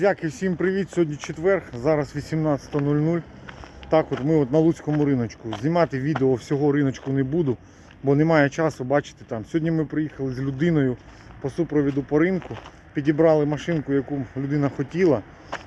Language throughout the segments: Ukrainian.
Друзяки, всім привіт! Сьогодні четвер, зараз 18.00. Так от ми от на Луцькому риночку. Знімати відео всього риночку не буду, бо немає часу, бачите там. Сьогодні ми приїхали з людиною по супровіду по ринку. Підібрали машинку, яку людина хотіла.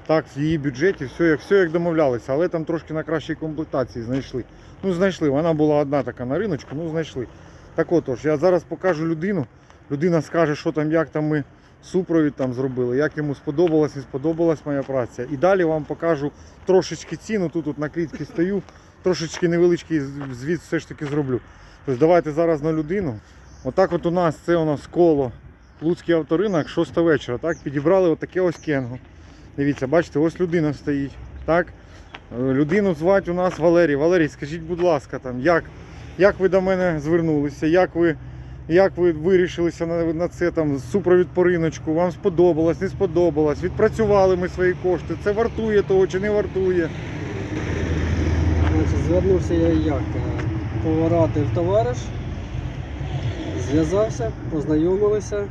Так, в її бюджеті, все як, все як домовлялися, але там трошки на кращій комплектації знайшли. Ну, знайшли. Вона була одна така на риночку, ну знайшли. Так отож, я зараз покажу людину. Людина скаже, що там, як там ми супровід там зробили, як йому сподобалась, не сподобалась моя праця. І далі вам покажу трошечки ціну. Тут от на клітці стою, трошечки невеличкий звіт все ж таки зроблю. Тобто давайте зараз на людину. Отак от у нас це у нас коло Луцький авторинок, 6 вечора. Так, підібрали отаке ось кенго. Дивіться, бачите, ось людина стоїть. Так? Е, Людину звати у нас Валерій. Валерій, скажіть, будь ласка, там, як, як ви до мене звернулися, як ви, як ви вирішилися на, на це там, супровід по риночку, вам сподобалось, не сподобалось, відпрацювали ми свої кошти, це вартує того чи не вартує. Звернувся я як? е, Поворотив товариш, зв'язався, познайомилися, е,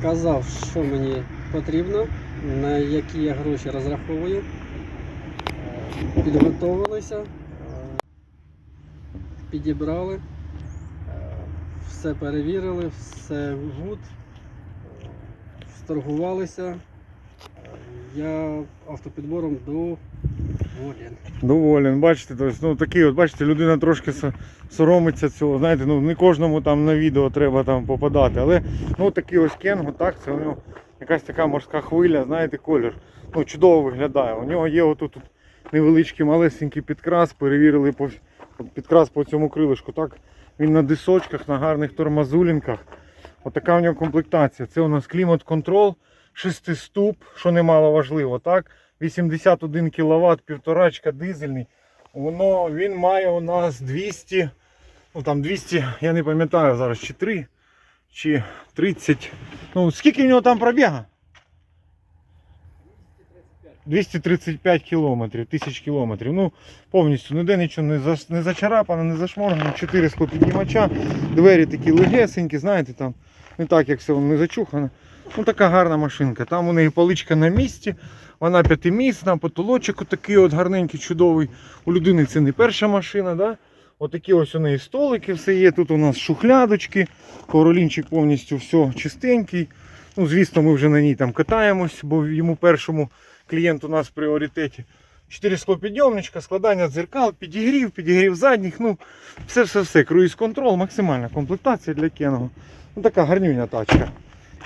сказав, що мені потрібно, на які я гроші розраховую. Е, Підготовилися, е, підібрали, все перевірили, все гуд, сторгувалися. Я автопідбором доволен. Доволен, бачите, тобто, ну такий от, бачите, людина трошки соромиться цього. Знаєте, ну не кожному там на відео треба там попадати. Але ну такий ось кенго, так, це у нього якась така морська хвиля, знаєте, колір. Ну, чудово виглядає. У нього є отут от невеличкий малесенький підкрас, перевірили по, підкрас по цьому крилишку. Так, він на дисочках, на гарних тормозулінках. Отака у нього комплектація. Це у нас клімат-контрол, шестиступ, що немало важливо, так? 81 кВт, півторачка дизельний. Воно, він має у нас 200, ну там 200, я не пам'ятаю зараз, чи 3, чи 30. Ну, скільки в нього там пробіга? 235 кілометрів, тисяч кілометрів. Ну, повністю ніде нічого не, за, не зачарапано, не зашморгано. 4 склопіднімача, двері такі легесенькі, знаєте, там не так, як все воно не зачухано. Ну така гарна машинка. Там у неї поличка на місці, вона п'ятимісна, потолочок такий от гарненький, чудовий. У людини це не перша машина. Да? Отакі ось у неї столики, все є. Тут у нас шухлядочки, королінчик повністю все чистенький. Ну, звісно, ми вже на ній там катаємось, бо йому першому клієнт у нас в пріоритеті. Чотири склопідйомничка, складання дзеркал, підігрів, підігрів задніх, ну все-все-все, круїз-контрол, максимальна комплектація для Кеного. Ну така гарнюня тачка.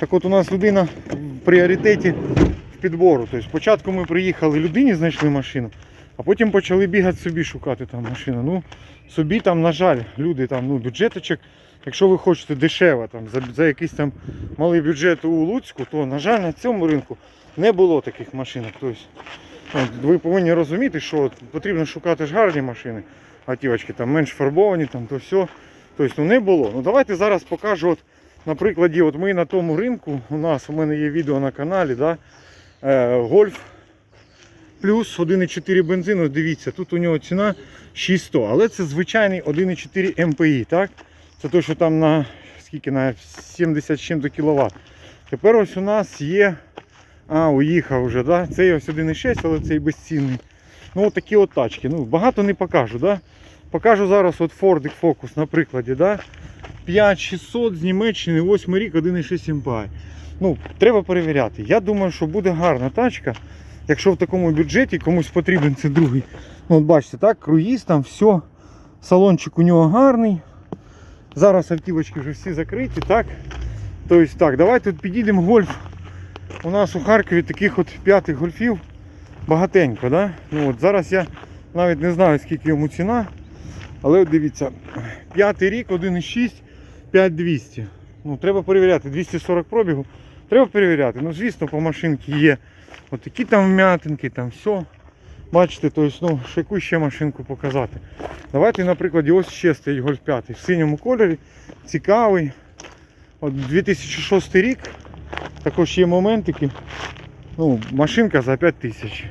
Так от у нас людина в пріоритеті в підбору. Тобто спочатку ми приїхали, людині знайшли машину, а потім почали бігати собі шукати там машину. Ну, собі там, на жаль, люди там, ну, бюджеточок. Якщо ви хочете дешево там, за, за якийсь там малий бюджет у Луцьку, то, на жаль, на цьому ринку не було таких машинок. Тобто, ви повинні розуміти, що потрібно шукати ж гарні машини, автівочки там менш фарбовані, там, то все. Тобто, ну, не було. Ну, давайте зараз покажу. От, на прикладі, от ми на тому ринку, у нас у мене є відео на каналі, да, е, Гольф плюс 1,4 бензин, ось дивіться, тут у нього ціна 600, але це звичайний 1,4 МПІ, так? Це той, що там на скільки на 70 чим-то кВт. Тепер ось у нас є. А, уїхав вже, да? Цей ось 1,6, але цей безцінний. Ну, от такі от тачки. Ну, багато не покажу, да? Покажу зараз от Ford Focus на прикладі, да? 5600 з Німеччини, 8 рік, 1,6 MPI. Ну, треба перевіряти. Я думаю, що буде гарна тачка. Якщо в такому бюджеті комусь потрібен це другий. Ну, от бачите, так, круїз там, все. Салончик у нього гарний. Зараз автівочки вже всі закриті, так? Тобто так, давайте тут підійдемо гольф. У нас у Харкові таких от п'ятих гольфів багатенько. Да? Ну, от Зараз я навіть не знаю скільки йому ціна. Але дивіться, п'ятий рік, 1,6, 5200. Ну, треба перевіряти, 240 пробігу. Треба перевіряти. Ну, звісно, по машинці є от там вм'ятинки, там все. Бачите, тобто, ну, ще яку ще машинку показати. Давайте, наприклад, ось ще стоїть Гольф 5 в синьому кольорі. Цікавий. От 2006 рік. Також є моментики. Ну, машинка за 5 тисяч.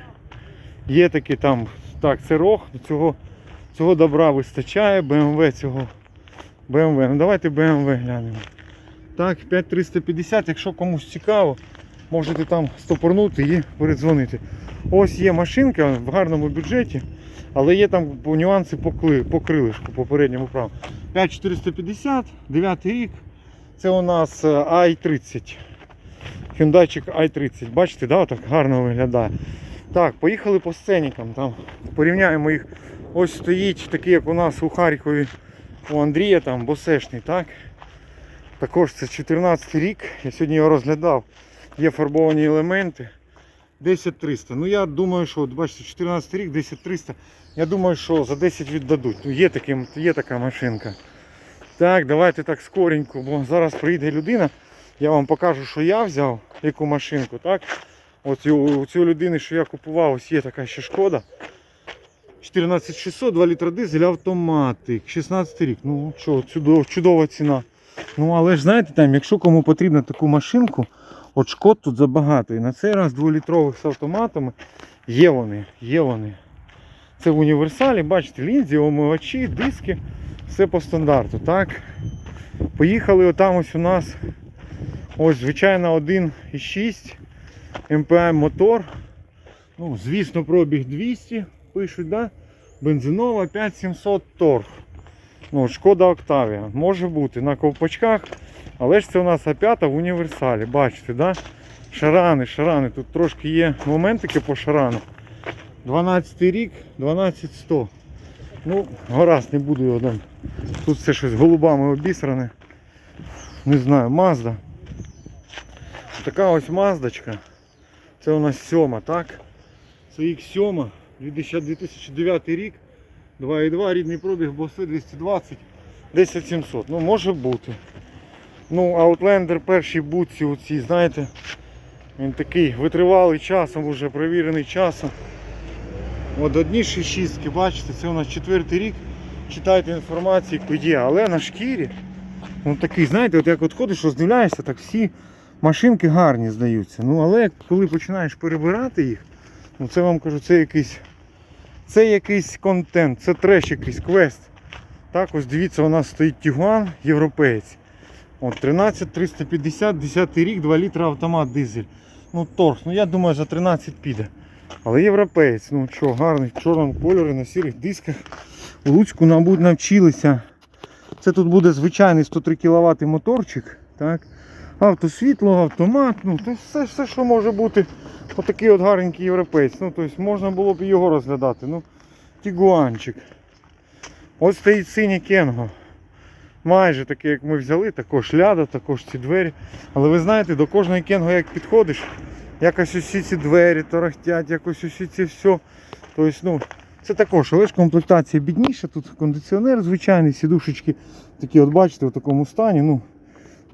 Є такі там, так, це рог, цього Цього добра вистачає, BMW цього. BMW. Ну давайте BMW глянемо. Так, 5350, якщо комусь цікаво, можете там стопорнути і передзвонити. Ось є машинка в гарному бюджеті, але є там нюанси по, кли- по крилишку попередньому праву. 5450, 9 рік. Це у нас е, i30. Hyundai i30. Бачите, да, так гарно виглядає. Так, поїхали по сценікам. Там порівняємо їх. Ось стоїть такий, як у нас у Харкові у Андрія, там босешний, так? Також це 14 рік. Я сьогодні його розглядав. Є фарбовані елементи. 10300. Ну я думаю, що от бачите, 14 рік, 10300. Я думаю, що за 10 віддадуть. Ну є, таким, є така машинка. Так, давайте так скоренько, бо зараз прийде людина. Я вам покажу, що я взяв, яку машинку, так? От у, цієї людини, що я купував, ось є така ще шкода. 14600, 2 літра дизель, автоматик, 16 рік. Ну що, чудова, чудова ціна. Ну але ж знаєте, там, якщо кому потрібно таку машинку, от шкод тут забагато. І на цей раз 2-літрових з автоматами є вони, є вони. Це в універсалі, бачите, лінзі, омивачі, диски, все по стандарту. так? Поїхали отам ось у нас ось звичайно 1,6 МПМ мотор. Ну, звісно, пробіг 200, пишуть, да? бензинова 5700 торг. Ну, шкода Октавія. Може бути на ковпачках, але ж це у нас А5 в універсалі. Бачите, да? Шарани, шарани. Тут трошки є моментики по шарану. 12 рік, 12100. Ну, гаразд, не буду його там. Тут все щось голубами обісране. Не знаю, Мазда. Така ось маздочка. Це у нас сьома, так? Це X7, 2009 рік. 2,2 рідний пробіг, боси 220, 10700. Ну, може бути. Ну, Outlander перші бутці оці, знаєте, він такий витривалий часом, вже провірений часом. От одні шістки, бачите, це у нас четвертий рік. Читайте інформацію, яку є, але на шкірі. Ну такий, знаєте, от як от ходиш, роздивляєшся, так всі машинки гарні здаються. Ну але коли починаєш перебирати їх, ну це вам кажу, це якийсь. Це якийсь контент, це треш якийсь квест. Так, ось дивіться, у нас стоїть Тігуан, європеєць. От 13 350, 10 рік, 2 літра автомат дизель. Ну торг, ну я думаю за 13 піде. Але європеєць, ну що, гарний, в чорному на сірих дисках. У Луцьку, мабуть, навчилися. Це тут буде звичайний 103 кВт моторчик. Так? Автосвітло, автомат, ну то все, все, що може бути. Отакий от гарненький європейць. Ну, тобто можна було б його розглядати. Ну, тігуанчик. Ось стоїть синій кенго. Майже такий, як ми взяли, також ляда, також ці двері. Але ви знаєте, до кожної кенго як підходиш, якось усі ці двері торохтять, якось усі ці все. Тобто, ну, це також, але ж комплектація бідніша, тут кондиціонер звичайний, сідушечки такі, от бачите, в такому стані. Ну,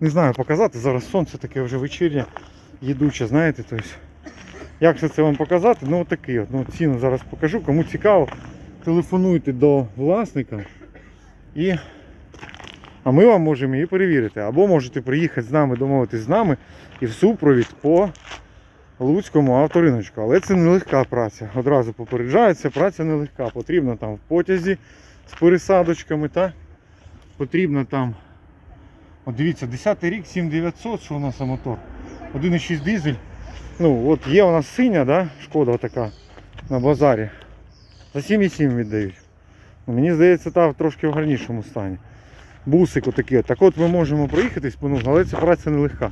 не знаю, показати. Зараз сонце таке вже вечірнє, їдуче, знаєте. Тобто, як це, це вам показати? Ну отакий от. Ну, ціну зараз покажу. Кому цікаво, телефонуйте до власника. І... А ми вам можемо її перевірити. Або можете приїхати з нами, домовитись з нами і в супровід по Луцькому авториночку. Але це нелегка праця. Одразу попереджаю, ця праця нелегка. Потрібно там в потязі з пересадочками. Та? Потрібно там. От дивіться, 10 рік 7900, що у нас мотор. 1,6 дизель. Ну, от є у нас синя, да? шкода така на базарі. За 7,7 віддають. Ну, мені здається, та в трошки в гарнішому стані. Бусик отакий. Так от ми можемо проїхатись ногу, але ця праця нелегка.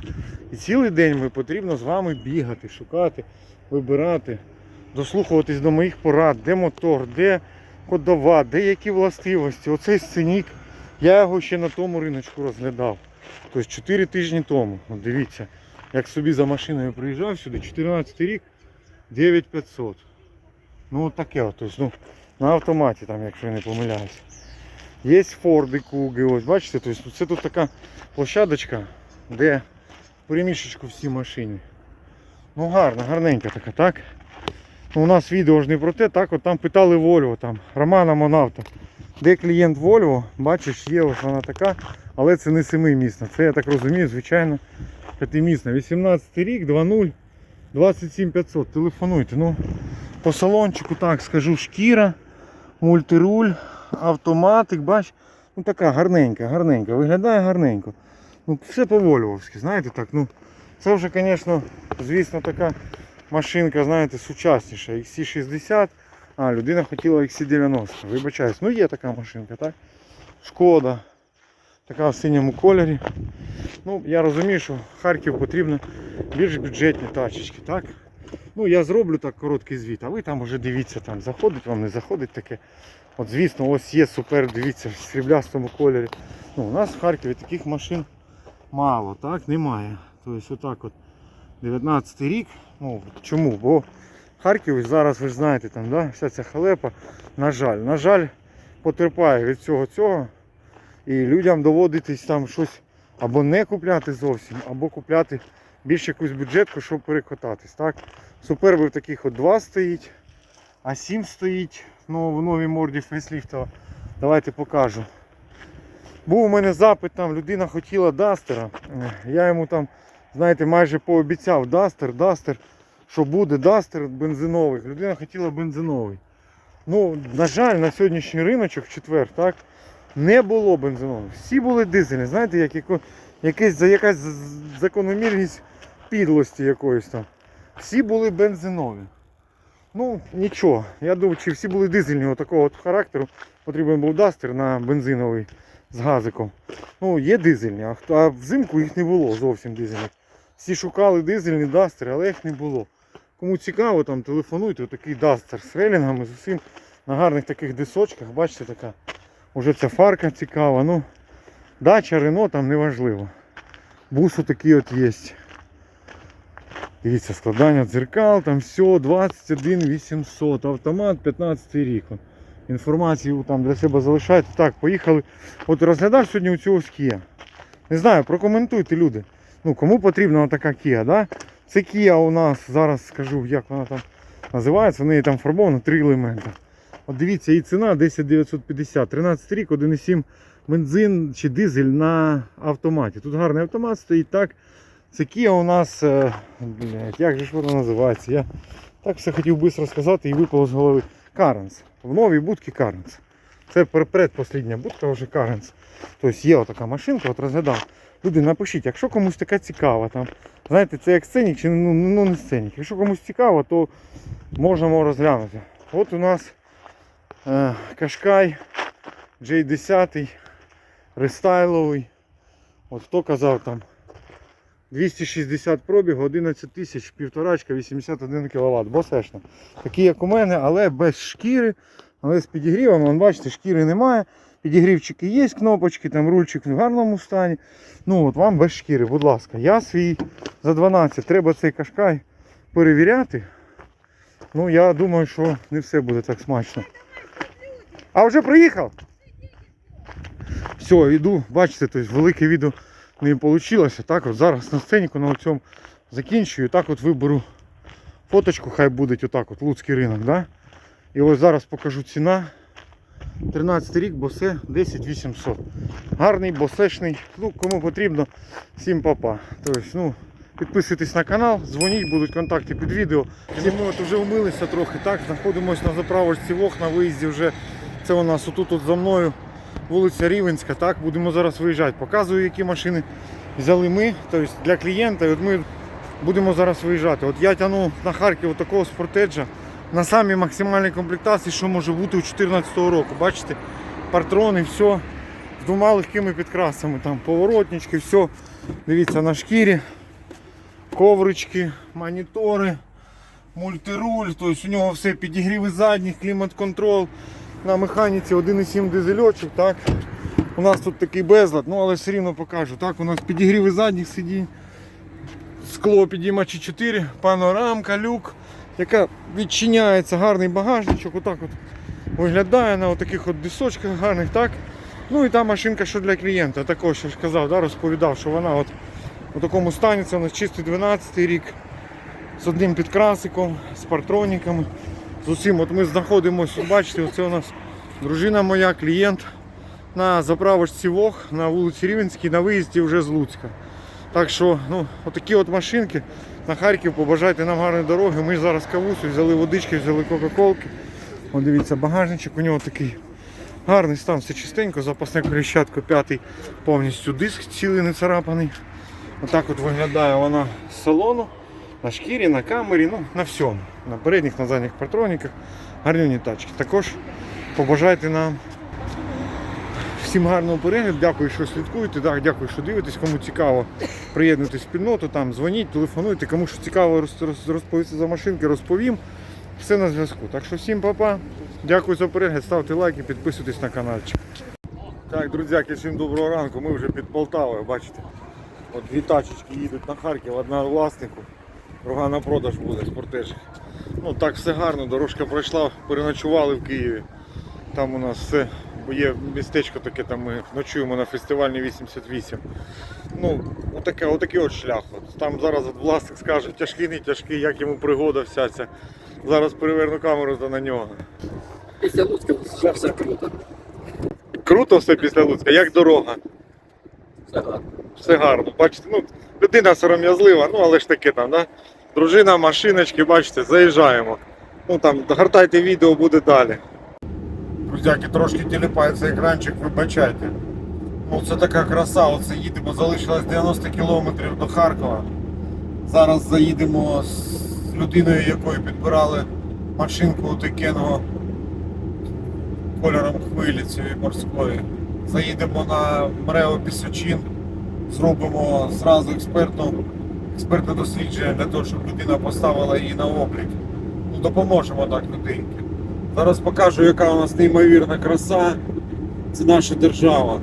І цілий день ми потрібно з вами бігати, шукати, вибирати, дослухуватись до моїх порад, де мотор, де ходова, де які властивості. Оцей сценік. Я його ще на тому риночку розглядав. Тобто 4 тижні тому. От дивіться, як собі за машиною приїжджав сюди, 14 рік, 9500. Ну от таке от, тобто, ну, на автоматі, там, якщо я не помиляюся. Є Форди Куги, ось бачите, тобто, це тут така площадочка, де перемішечку всі машини. Ну гарна, гарненька така, так? Ну, у нас відео ж не про те, так, от там питали Volvo, там, Романа Монавта. Де клієнт Volvo, бачиш, є ось вона така, але це не семимісна. Це я так розумію, звичайно, п'ятимісна. 18 рік, 2.0, 27500. Телефонуйте. Ну, по салончику так скажу, шкіра, мультируль, автоматик, бач, ну така гарненька, гарненька, виглядає гарненько. Ну, все по-вольвовськи, знаєте так, ну, Це вже, звісно, звісно, така машинка, знаєте, сучасніша. XC60, а людина хотіла XC90. Вибачаюсь, ну є така машинка, так? Шкода. Така в синьому кольорі. Ну, я розумію, що Харків потрібно більш бюджетні тачечки, так? Ну, я зроблю так короткий звіт, а ви там вже дивіться, там заходить вам, не заходить таке. От звісно, ось є супер, дивіться, в сріблястому кольорі. Ну, у нас в Харкові таких машин мало, так, немає. Тобто отак от 19 рік. Ну, чому? Бо в Харкові зараз ви ж знаєте, там, да, вся ця халепа, на жаль, на жаль, потерпає від цього цього. І людям доводитись там щось або не купляти зовсім, або купляти більш якусь бюджетку, щоб перекотатись. Так? Супербів таких от два стоїть, а 7 стоїть ну, в новій морді фейсліфтова. Давайте покажу. Був у мене запит, там людина хотіла Дастера. Е, Я йому там, знаєте, майже пообіцяв Дастер, Дастер, що буде Дастер бензиновий. Людина хотіла бензиновий. Ну, на жаль, на сьогоднішній риночок четвер, так, не було бензинових. Всі були дизельні. Знаєте, як яко, якась, за- якась закономірність підлості якоїсь там. Всі були бензинові. Ну, нічого. Я думаю, чи всі були дизельні такого от характеру. Потрібен був дастер на бензиновий з газиком. Ну, є дизельні, а, взимку їх не було зовсім дизельних. Всі шукали дизельні дастери, але їх не було. Кому цікаво, там телефонуйте, отакий дастер з рейлінгами, з усім на гарних таких дисочках, бачите, така. Уже ця фарка цікава. Ну, дача, Рено там неважливо. Бус отакий от є. Дивіться, складання дзеркал, там все, 21 800, автомат 15 рік. Інформацію там для себе залишайте. Так, поїхали. От розглядав сьогодні у цього Kia. Не знаю, прокоментуйте люди. Ну, кому потрібна така Kia, да? Це Kia у нас, зараз скажу, як вона там називається, в неї там фарбовано три елементи. От дивіться, її ціна 10950, 13 рік, 1,7 бензин чи дизель на автоматі. Тут гарний автомат стоїть, так. Це Kia у нас, е, блядь, як же ж вона називається? Я так все хотів швидко сказати і випало з голови. Каренс. В новій будці Каренс. Це предпослідня будка вже Каренс. Тобто є отака машинка, от розглядав. Люди, напишіть, якщо комусь така цікава, там, знаєте, це як сценік чи ну, ну не сценік. Якщо комусь цікаво, то можемо розглянути. От у нас е, Кашкай J10 рестайловий. От хто казав там 260 пробігу, 11 тисяч, півторачка, 81 кВт. Босешна. Такі як у мене, але без шкіри, але з підігрівом. Вон, бачите, шкіри немає. Підігрівчики є, кнопочки, там рульчик в гарному стані. Ну от вам без шкіри, будь ласка. Я свій за 12. Треба цей кашкай перевіряти. Ну я думаю, що не все буде так смачно. А вже приїхав? Все, йду, бачите, тобто велике відео не вийшло. Так от зараз на сценіку на цьому закінчую. Так от виберу фоточку, хай буде отак от Луцький ринок. Да? І ось зараз покажу ціна. 13 рік, босе 10 800. Гарний, босешний. Ну, кому потрібно, всім папа. Тобто, ну, підписуйтесь на канал, дзвоніть, будуть контакти під відео. Мною от вже вмилися трохи. Так, знаходимося на заправочці Вог на виїзді вже. Це у нас отут от за мною вулиця Рівенська. Так, будемо зараз виїжджати. Показую, які машини взяли ми. Тобто для клієнта. І от ми будемо зараз виїжджати. От я тягну на Харків такого спортеджа на самій максимальній комплектації, що може бути у 2014 року. Бачите, партрони, все з двома легкими підкрасами. Там поворотнички, все. Дивіться на шкірі, коврички, монітори, мультируль. Тобто у нього все підігріви задніх, клімат-контроль. На механіці 1,7 дизельочок. Так. У нас тут такий безлад, ну але все рівно покажу. Так, у нас підігріви задніх сидінь, скло підіймачі 4, панорамка, люк, яка відчиняється, гарний багажничок, отак от виглядає на таких от дисочках гарних, так. Ну і та машинка, що для клієнта, також я ж казав, да, розповідав, що вона от у такому стані, це у нас чистий 12 рік, з одним підкрасиком, з партроніками. З усім от ми знаходимося, бачите, оце у нас дружина моя, клієнт на заправочці Вог на вулиці Рівенській, на виїзді вже з Луцька. Так що, ну, отакі от машинки на Харків, побажайте нам гарної дороги. Ми зараз кавусу, взяли водички, взяли кока-колки. Дивіться, багажничок у нього такий гарний стан, все чистенько, запасне коліщатко, п'ятий повністю диск цілий не царапаний. Отак от виглядає вона з салону, на шкірі, на камері, ну на всьому. На передніх, на задніх патроніках. Гарні тачки. Також побажайте нам всім гарного перегляду. Дякую, що слідкуєте. Так, дякую, що дивитесь. Кому цікаво, приєднуйтесь в спільноту, там дзвоніть, телефонуйте. Кому що цікаво роз- роз- розповісти за машинки, розповім. Все на зв'язку. Так що всім па-па. Дякую за перегляд, ставте лайки, підписуйтесь на каналчик. Так, друзяки, всім доброго ранку. Ми вже під Полтавою, бачите. От дві тачечки їдуть на Харків, одна власнику, друга на продаж буде спортежик. Ну так все гарно, дорожка пройшла, переночували в Києві. Там у нас все бо є містечко таке, там ми ночуємо на фестивальні 88. Ну, отаке, отакий от шлях. Там зараз от власник скаже, тяжкий, не тяжкий, як йому пригода вся ця. Зараз переверну камеру та на нього. Після Луцька вже все круто. Круто все після Луцька, як дорога. Все гарно. Все гарно. Бачите, ну, людина сором'язлива, ну але ж таке там, да? Дружина, машиночки, бачите, заїжджаємо. Ну там, гортайте відео, буде далі. Друзяки, трошки тіліпається екранчик, вибачайте. Ну це така краса, оце їдемо, залишилось 90 кілометрів до Харкова. Зараз заїдемо з людиною, якою підбирали машинку Текеного кольором хвилі цієї морської. Заїдемо на Мрео Пісочин, зробимо зразу експертну, експертне дослідження для того, щоб людина поставила її на облік. Ну, допоможемо так людинки. Зараз покажу, яка у нас неймовірна краса. Це наша держава.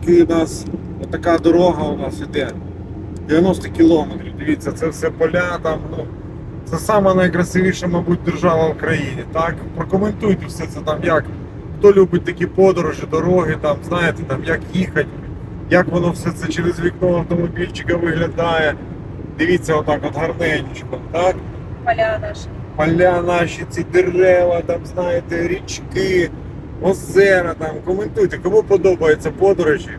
Такий у нас така дорога у нас іде. 90 кілометрів. Дивіться, це все поля там. Ну, це сама найкрасивіша, мабуть, держава в країні. Так? Прокоментуйте все це там, як хто любить такі подорожі, дороги, там, знаєте, там, як їхати, як воно все це через вікно автомобільчика виглядає. Дивіться, отак от гарненько, так? поля наші. Поля наші, ці дерева, там, знаєте, річки, озера там. Коментуйте, кому подобаються подорожі.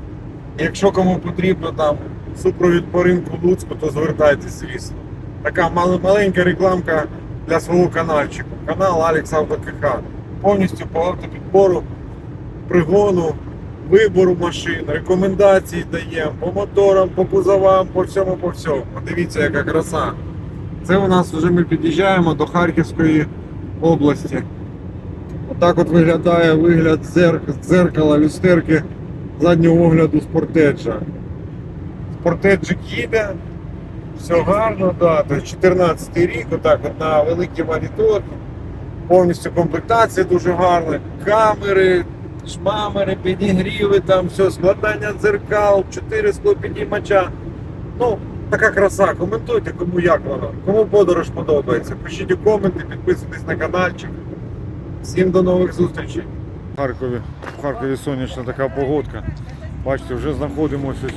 Якщо кому потрібно там супровід по ринку Луцьку, то звертайтесь, звісно. Така мал- маленька рекламка для свого каналчику. Канал Алекс АвтоКХ. Повністю по автопідбору, пригону, вибору машин, рекомендації даємо по моторам, по кузовам, по всьому, по всьому. Дивіться, яка краса. Це у нас вже ми під'їжджаємо до Харківської області. Отак от виглядає вигляд дзерк- дзеркала, люстерки заднього огляду спортеджа. Спортеджик їде, все гарно, да, то 14 рік, отак от на великій моніторі. Повністю комплектація дуже гарна. Камери, шмамери, підігріви, там все, складання дзеркал, 4 склопідіймача. Ну, така краса. Коментуйте, кому як воно, кому подорож подобається. Пишіть у коменти, підписуйтесь на каналчик. Всім до нових зустрічей. В Харкові, в Харкові сонячна така погодка. Бачите, вже знаходимося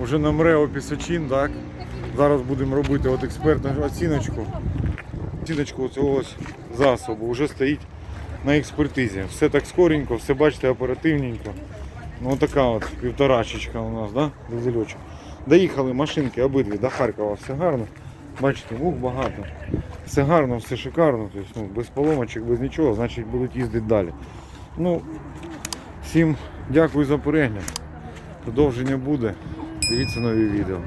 вже на МРЕО Пісачин, так? Зараз будемо робити от експертну оціночку. Оціночку цього засобу вже стоїть на експертизі. Все так скоренько, все бачите, оперативненько. Ну така от півторачечка у нас, да? Дизельочок. Доїхали машинки обидві до Харкова, все гарно. Бачите, мух багато. Все гарно, все шикарно. Тобто, ну, без поломочок, без нічого, значить будуть їздити далі. Ну, всім дякую за перегляд. Продовження буде. Дивіться нові відео.